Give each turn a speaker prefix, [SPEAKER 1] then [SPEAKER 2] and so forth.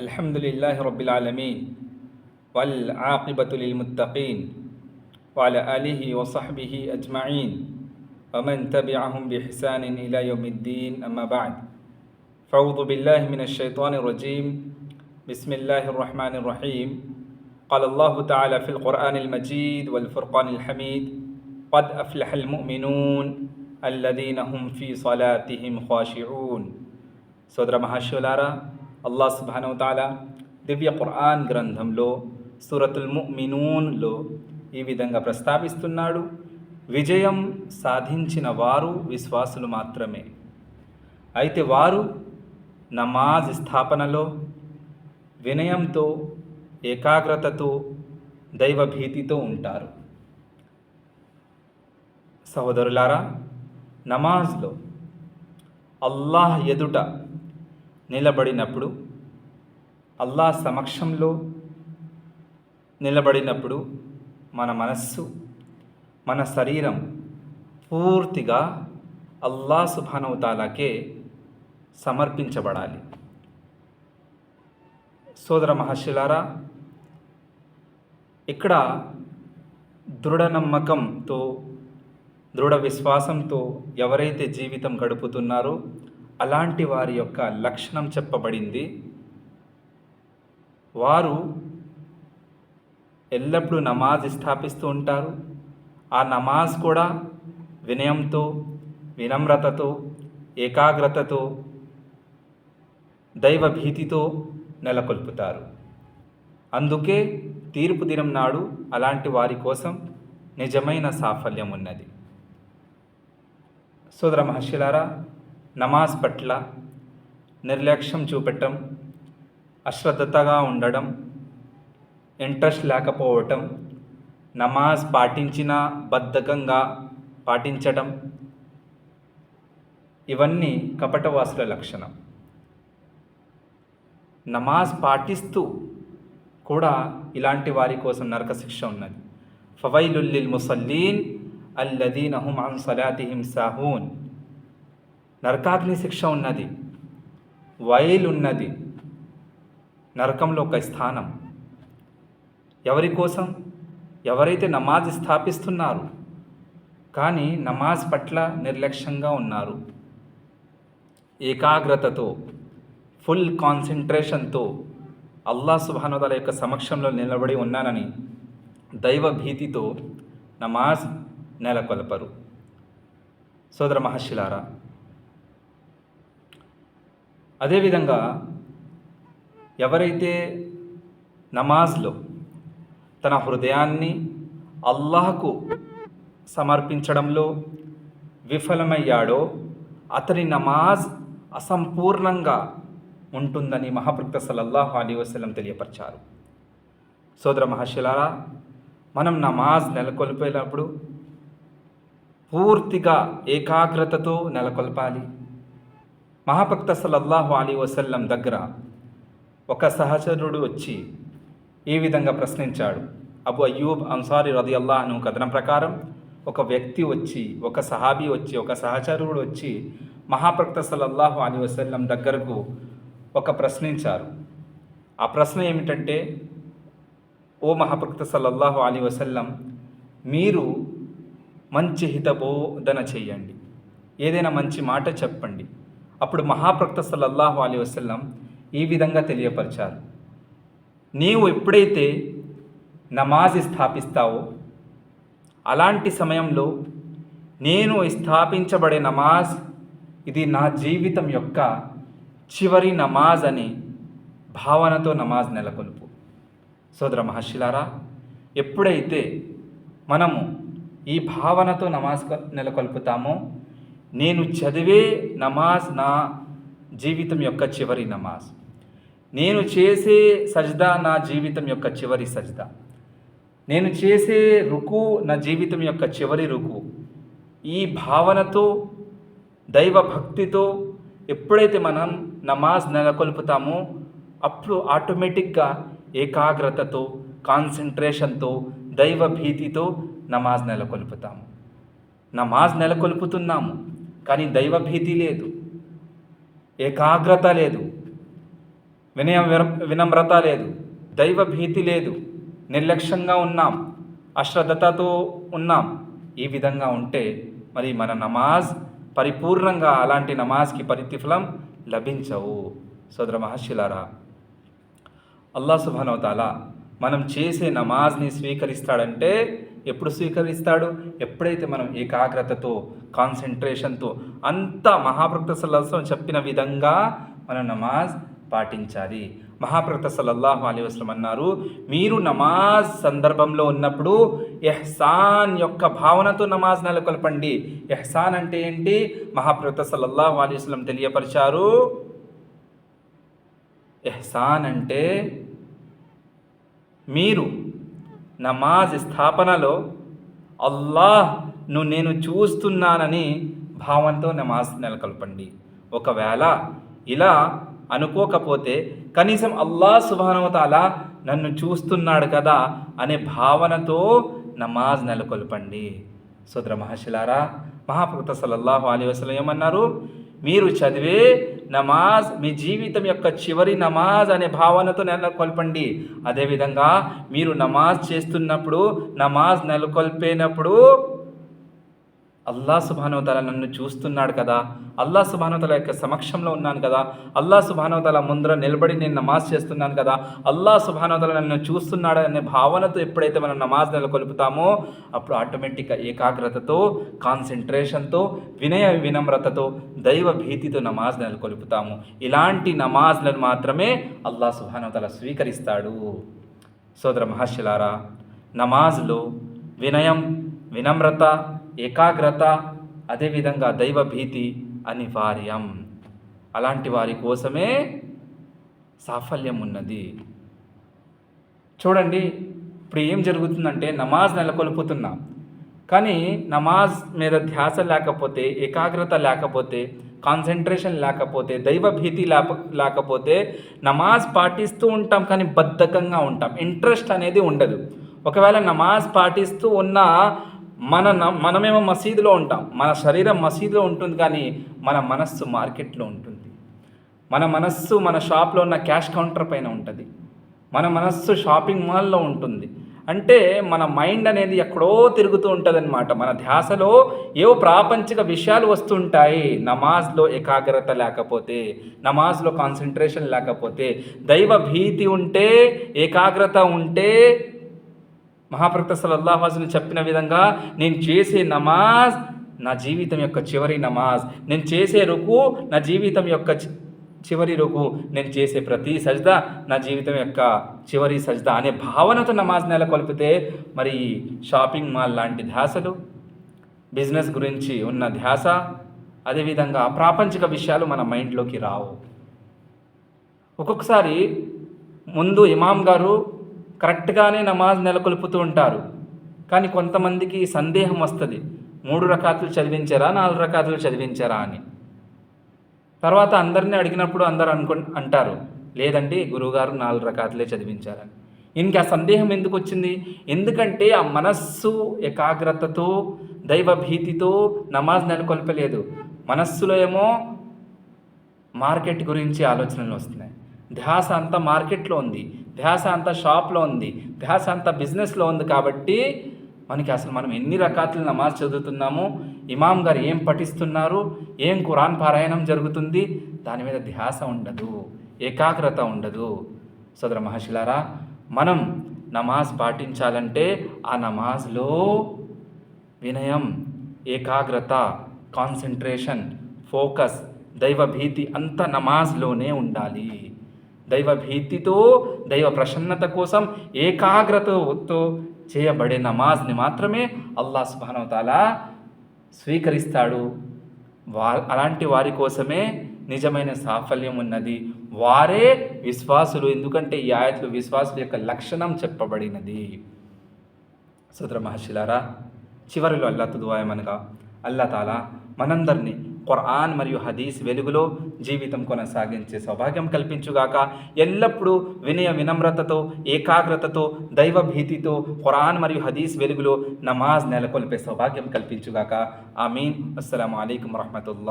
[SPEAKER 1] الحمد لله رب العالمين والعاقبة للمتقين وعلى آله وصحبه أجمعين ومن تبعهم بإحسان إلى يوم الدين أما بعد فأعوذ بالله من الشيطان الرجيم بسم الله الرحمن الرحيم قال الله تعالى في القرآن المجيد والفرقان الحميد قد أفلح المؤمنون الذين هم في صلاتهم خاشعون సోదర మహాశివులారా అల్లా సుబానవతాల దివ్య ఖురాన్ గ్రంథంలో సూరతుల్ ముమినూన్లో ఈ విధంగా ప్రస్తావిస్తున్నాడు. విజయం సాధించిన వారు విశ్వాసులు మాత్రమే. అయితే వారు నమాజ్ స్థాపనలో వినయంతో ఏకాగ్రతతో దైవభీతితో ఉంటారు. సహోదరులారా నమాజ్లో అల్లాహ్ ఎదుట నిలబడినప్పుడు అల్లాహ్ సమక్షంలో నిలబడినప్పుడు మన మనస్సు మన శరీరం పూర్తిగా అల్లా సుభానవతాలకే సమర్పించబడాలి. సోదర మహర్షులారా ఇక్కడ దృఢ నమ్మకంతో దృఢ విశ్వాసంతో ఎవరైతే జీవితం గడుపుతున్నారో అలాంటి వారి యొక్క లక్షణం చెప్పబడింది. వారు ఎల్లప్పుడూ నమాజ్ స్థాపిస్తూ ఉంటారు. ఆ నమాజ్ కూడా వినయంతో వినమ్రతతో ఏకాగ్రతతో దైవభీతితో నెలకొల్పుతారు. అందుకే తీర్పు దినం నాడు అలాంటి వారి కోసం నిజమైన సాఫల్యం ఉన్నది. సోదర మహర్షిలారా నమాజ్ పట్ల నిర్లక్ష్యం చూపటం అశ్రద్ధతగా ఉండడం ఇంట్రెస్ట్ లేకపోవటం నమాజ్ పాటించిన బద్ధకంగా పాటించడం ఇవన్నీ కపటవాసుల లక్షణం. నమాజ్ పాటిస్తూ కూడా ఇలాంటి వారి కోసం నరక శిక్ష ఉన్నది. ఫవైలుల్లిల్ ముసల్లీన్ అల్లదీన్ అహుమాన్ అన్ సలాతిహిం సాహూన్. నరకాగ్ని శిక్ష ఉన్నది. వైల్ ఉన్నది. నరకంలో ఒక స్థానం. ఎవరి కోసం? ఎవరైతే నమాజ్ స్థాపిస్తున్నారు కానీ నమాజ్ పట్ల నిర్లక్ష్యంగా ఉన్నారు. ఏకాగ్రతతో ఫుల్ కాన్సన్ట్రేషన్తో అల్లా సుబానుదల యొక్క సమక్షంలో నిలబడి ఉన్నానని దైవ భీతితో నమాజ్ నెలకొల్పరు. సోదర మహర్షిలారా అదేవిధంగా ఎవరైతే నమాజ్లో తన హృదయాన్ని అల్లాహకు సమర్పించడంలో విఫలమయ్యాడో అతని నమాజ్ అసంపూర్ణంగా ఉంటుందని మహాప్రక్త సల్లల్లాహు అలీ వసలం తెలియపరిచారు. సోదర మహర్షులారా మనం నమాజ్ నెలకొల్పేటప్పుడు పూర్తిగా ఏకాగ్రతతో నెలకొల్పాలి. మహాభక్త సల్లల్లాహు అలీ వసల్లం దగ్గర ఒక సహచరుడు వచ్చి ఈ విధంగా ప్రశ్నించాడు. అబు అయ్యూబ్ అన్సారి రది అల్లాహను కథనం ప్రకారం ఒక వ్యక్తి వచ్చి ఒక సహాబీ వచ్చి ఒక సహచరుడు వచ్చి మహాప్రక్త సల్లల్లాహు అలీ వసల్లం దగ్గరకు ఒక ప్రశ్నించారు. ఆ ప్రశ్న ఏమిటంటే ఓ మహాప్రక్త సల్లల్లాహు అలీ వసల్లం మీరు మంచి హితబోధన చెయ్యండి ఏదైనా మంచి మాట చెప్పండి. అప్పుడు మహాప్రక్త సల్లల్లాహు అలీ వసల్లం ఈ విధంగా తెలియపరిచారు. నీవు ఎప్పుడైతే నమాజ్ స్థాపిస్తావో అలాంటి సమయంలో నేను స్థాపించబడే నమాజ్ ఇది నా జీవితం యొక్క చివరి నమాజ్ అని భావనతో నమాజ్ నెలకొల్పు. సోదర మహర్షిలారా ఎప్పుడైతే మనము ఈ భావనతో నమాజ్ నెలకొల్పుతామో నేను చదివే నమాజ్ నా జీవితం యొక్క చివరి నమాజ్. నేను చేసే సజ్దా నా జీవితం యొక్క చివరి సజ్దా. నేను చేసే రుకు నా జీవితం యొక్క చివరి రుకు. ఈ భావనతో దైవ భక్తితో ఎప్పుడైతే మనం నమాజ్ నెలకొల్పుతామో అప్పుడు ఆటోమేటిక్గా ఏకాగ్రతతో కాన్సన్ట్రేషన్తో దైవ భీతితో నమాజ్ నెలకొల్పుతాము. నమాజ్ నెలకొల్పుతున్నాము. కానీ దైవభీతి లేదు. ఏకాగ్రత లేదు. వినయం వినమ్రత లేదు. దైవభీతి లేదు. నిర్లక్ష్యంగా ఉన్నాం. అశ్రద్ధతతో ఉన్నాం. ఈ విధంగా ఉంటే మరి మన నమాజ్ పరిపూర్ణంగా అలాంటి నమాజ్కి ప్రతిఫలం లభించవు. సోదర మహర్షిలారా అల్లా సుబానవతాల మనం చేసే నమాజ్ని స్వీకరిస్తాడంటే ఎప్పుడు స్వీకరిస్తాడు? ఎప్పుడైతే మనం ఏకాగ్రతతో కాన్సన్ట్రేషన్తో అంత మహాప్రక్త సల్లాహం చెప్పిన విధంగా మనం నమాజ్ పాటించాలి. మహాప్రక్త సల్లల్లాహు అలీ వస్లం అన్నారు మీరు నమాజ్ సందర్భంలో ఉన్నప్పుడు ఎహ్సాన్ యొక్క భావనతో నమాజ్ నెలకొల్పండి. ఎహ్సాన్ అంటే ఏంటి? మహాప్రక్త సల్లల్లాహు అలీ వస్లం తెలియపరిచారు. ఎహ్సాన్ అంటే మీరు నమాజ్ స్థాపనలో అల్లాహ్ను నేను చూస్తున్నానని భావంతో నమాజ్ నెలకొల్పండి. ఒకవేళ ఇలా అనుకోకపోతే కనీసం అల్లా సుభానవతాల నన్ను చూస్తున్నాడు కదా అనే భావనతో నమాజ్ నెలకొల్పండి. సోదర మహర్షిలారా మహాప్రత సల్లల్లాహు అలీ వసలం ఏమన్నారు? మీరు చదివే నమాజ్ మీ జీవితం యొక్క చివరి నమాజ్ అనే భావనతో నెలకొల్పండి. అదేవిధంగా మీరు నమాజ్ చేస్తున్నప్పుడు నమాజ్ నెలకొల్పేనప్పుడు అల్లా సుభానవతల నన్ను చూస్తున్నాడు కదా. అల్లా సుభానవతల యొక్క సమక్షంలో ఉన్నాను కదా. అల్లా సుభానవతల ముందర నిలబడి నేను నమాజ్ చేస్తున్నాను కదా. అల్లా సుభానవతల నన్ను చూస్తున్నాడు అనే భావనతో ఎప్పుడైతే మనం నమాజ్ నెలకొల్పుతామో అప్పుడు ఆటోమేటిక్గా ఏకాగ్రతతో కాన్సన్ట్రేషన్తో వినయ వినమ్రతతో దైవ భీతితో నమాజ్ నెలకొల్పుతాము. ఇలాంటి నమాజ్లను మాత్రమే అల్లా సుభానవతల స్వీకరిస్తాడు. సోదర మహర్షులారా నమాజ్లో వినయం వినమ్రత ఏకాగ్రత అదేవిధంగా దైవభీతి అనివార్యం అలాంటి వారి కోసమే సాఫల్యం ఉన్నది. చూడండి ఇప్పుడు ఏం జరుగుతుందంటే నమాజ్ నెలకొల్పుతున్నాం. కానీ నమాజ్ మీద ధ్యాస లేకపోతే ఏకాగ్రత లేకపోతే కాన్సన్ట్రేషన్ లేకపోతే దైవ భీతి లేక లేకపోతే నమాజ్ పాటిస్తూ ఉంటాం కానీ బద్ధకంగా ఉంటాం. ఇంట్రెస్ట్ అనేది ఉండదు. ఒకవేళ నమాజ్ పాటిస్తూ ఉన్న మన న- మనమేమో మసీదులో ఉంటాం. మన శరీరం మసీదులో ఉంటుంది కానీ మన మనస్సు మార్కెట్లో ఉంటుంది. మన మనస్సు మన షాప్లో ఉన్న క్యాష్ కౌంటర్ పైన ఉంటుంది. మన మనస్సు షాపింగ్ మాల్లో ఉంటుంది. అంటే మన మైండ్ అనేది ఎక్కడో తిరుగుతూ ఉంటుంది మన ధ్యాసలో ఏవో ప్రాపంచిక విషయాలు వస్తుంటాయి. నమాజ్లో ఏకాగ్రత లేకపోతే నమాజ్లో కాన్సన్ట్రేషన్ లేకపోతే దైవ భీతి ఉంటే ఏకాగ్రత ఉంటే మహాప్రక్త సల్లల్లాహు చెప్పిన విధంగా నేను చేసే నమాజ్ నా జీవితం యొక్క చివరి నమాజ్. నేను చేసే రుకు నా జీవితం యొక్క చి- చివరి రుకు. నేను చేసే ప్రతి సజ్దా నా జీవితం యొక్క చివరి సజ్దా అనే భావనతో నమాజ్ నెలకొల్పితే మరి షాపింగ్ మాల్ లాంటి ధ్యాసలు బిజినెస్ గురించి ఉన్న ధ్యాస అదేవిధంగా ప్రాపంచిక విషయాలు మన మైండ్లోకి రావు. ఒక్కొక్కసారి ముందు ఇమాం గారు కరెక్ట్గానే నమాజ్ నెలకొల్పుతూ ఉంటారు. కానీ కొంతమందికి సందేహం వస్తుంది. మూడు రకాతులు చదివించారా నాలుగు రకాతులు చదివించారా అని. తర్వాత అందరినీ అడిగినప్పుడు అందరు అనుకు అంటారు లేదండి గురువుగారు నాలుగు రకాతులే చదివించారని. ఇంక ఆ సందేహం ఎందుకు వచ్చింది? ఎందుకంటే ఆ మనస్సు ఏకాగ్రతతో దైవ భీతితో నమాజ్ నెలకొల్పలేదు. మనస్సులో ఏమో మార్కెట్ గురించి ఆలోచనలు వస్తున్నాయి. ధ్యాస అంతా మార్కెట్లో ఉంది. ధ్యాస అంతా షాప్లో ఉంది. ధ్యాస అంతా బిజినెస్లో ఉంది కాబట్టి మనకి అసలు మనం ఎన్ని రకాతులు నమాజ్ చదువుతున్నాము ఇమాం గారు ఏం పఠిస్తున్నారు ఏం ఖురాన్ పారాయణం జరుగుతుంది దాని మీద ధ్యాస ఉండదు ఏకాగ్రత ఉండదు. సోదర మహర్షులారా మనం నమాజ్ పాటించాలంటే ఆ నమాజ్లో వినయం ఏకాగ్రత కాన్సన్ట్రేషన్ ఫోకస్ దైవభీతి అంత నమాజ్లోనే ఉండాలి. దైవ భీతితో దైవ ప్రసన్నత కోసం ఏకాగ్రతతో చేయబడే నమాజ్ని మాత్రమే అల్లా సుబానవతాల స్వీకరిస్తాడు. వా అలాంటి వారి కోసమే నిజమైన సాఫల్యం ఉన్నది. వారే విశ్వాసులు ఎందుకంటే ఈ ఆయతలు విశ్వాసుల యొక్క లక్షణం చెప్పబడినది. సోదర మహర్షిలారా చివరిలో అల్లా తుదువాయమనగా అల్లా తాలా మనందరినీ ఖురాన్ మరియు హదీస్ వెలుగులో జీవితం కొనసాగించే సౌభాగ్యం కల్పించుగాక. ఎల్లప్పుడూ వినయ వినమ్రతతో ఏకాగ్రతతో దైవభీతితో ఖురాన్ మరియు హదీస్ వెలుగులో నమాజ్ నెలకొల్పే సౌభాగ్యం కల్పించుగాక. ఆమీన్. అస్సలం అయికం వరహమతుల్లా